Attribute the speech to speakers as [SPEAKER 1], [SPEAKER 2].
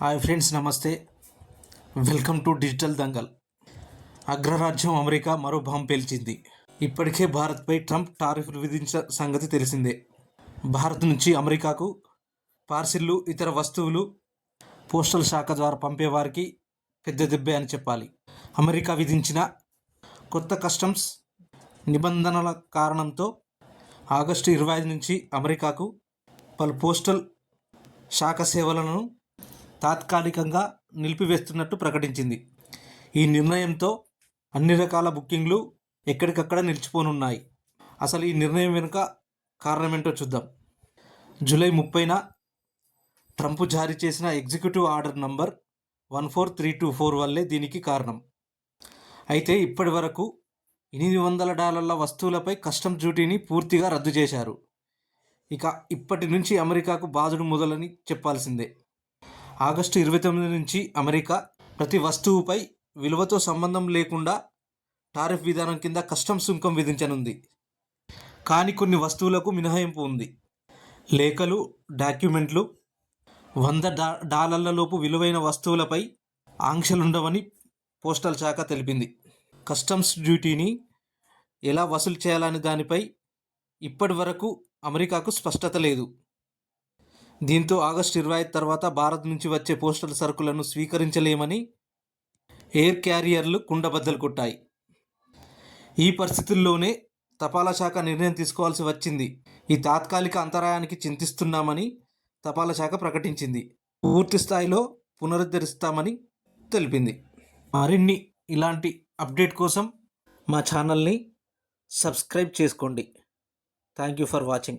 [SPEAKER 1] Hi friends నమస్తే. Welcome to digital Dangal. అగ్రరాజ్యం America మరో బాంబు పేల్చింది. ఇప్పటికే భారత్పై ట్రంప్ టారిఫ్ విధించిన సంగతి తెలిసిందే. భారత్ నుంచి అమెరికాకు పార్సిల్లు ఇతర వస్తువులు పోస్టల్ శాఖ ద్వారా పంపేవారికి పెద్ద దెబ్బే అని చెప్పాలి. అమెరికా విధించిన కొత్త కస్టమ్స్ నిబంధనల కారణంతో ఆగస్టు ఇరవై ఐదు నుంచి అమెరికాకు పలు పోస్టల్ శాఖ సేవలను తాత్కాలికంగా నిలిపివేస్తున్నట్టు ప్రకటించింది. ఈ నిర్ణయంతో అన్ని రకాల బుకింగ్లు ఎక్కడికక్కడ నిలిచిపోనున్నాయి. అసలు ఈ నిర్ణయం వెనుక కారణమేంటో చూద్దాం. జూలై ముప్పైన ట్రంప్ జారీ చేసిన executive order number one four three two four వల్లే దీనికి కారణం. అయితే ఇప్పటి వరకు ఎనిమిది వందల డాలర్ల వస్తువులపై కస్టమ్ డ్యూటీని పూర్తిగా రద్దు చేశారు. ఇక ఇప్పటి నుంచి అమెరికాకు బాధుడు మొదలని చెప్పాల్సిందే. ఆగస్టు ఇరవై తొమ్మిది నుంచి అమెరికా ప్రతి వస్తువుపై విలువతో సంబంధం లేకుండా టారిఫ్ విధానం కింద కస్టమ్స్ సుంకం విధించనుంది. కానీ కొన్ని వస్తువులకు మినహాయింపు ఉంది. లేఖలు డాక్యుమెంట్లు వంద డా డాలర్ల లోపు విలువైన వస్తువులపై ఆంక్షలుండవని పోస్టల్ శాఖ తెలిపింది. కస్టమ్స్ డ్యూటీని ఎలా వసూలు చేయాలనే దానిపై ఇప్పటి వరకు అమెరికాకు స్పష్టత లేదు. దీంతో ఆగస్టు ఇరవై ఐదు తర్వాత భారత్ నుంచి వచ్చే పోస్టల్ సరుకులను స్వీకరించలేమని ఎయిర్ క్యారియర్లు కుండబద్దలు కొట్టాయి. ఈ పరిస్థితుల్లోనే తపాలా శాఖ నిర్ణయం తీసుకోవాల్సి వచ్చింది. ఈ తాత్కాలిక అంతరాయానికి చింతిస్తున్నామని తపాలా శాఖ ప్రకటించింది. పూర్తి స్థాయిలో పునరుద్ధరిస్తామని తెలిపింది. మరిన్ని ఇలాంటి అప్డేట్ కోసం మా ఛానల్ని సబ్స్క్రైబ్ చేసుకోండి. Thank you for watching.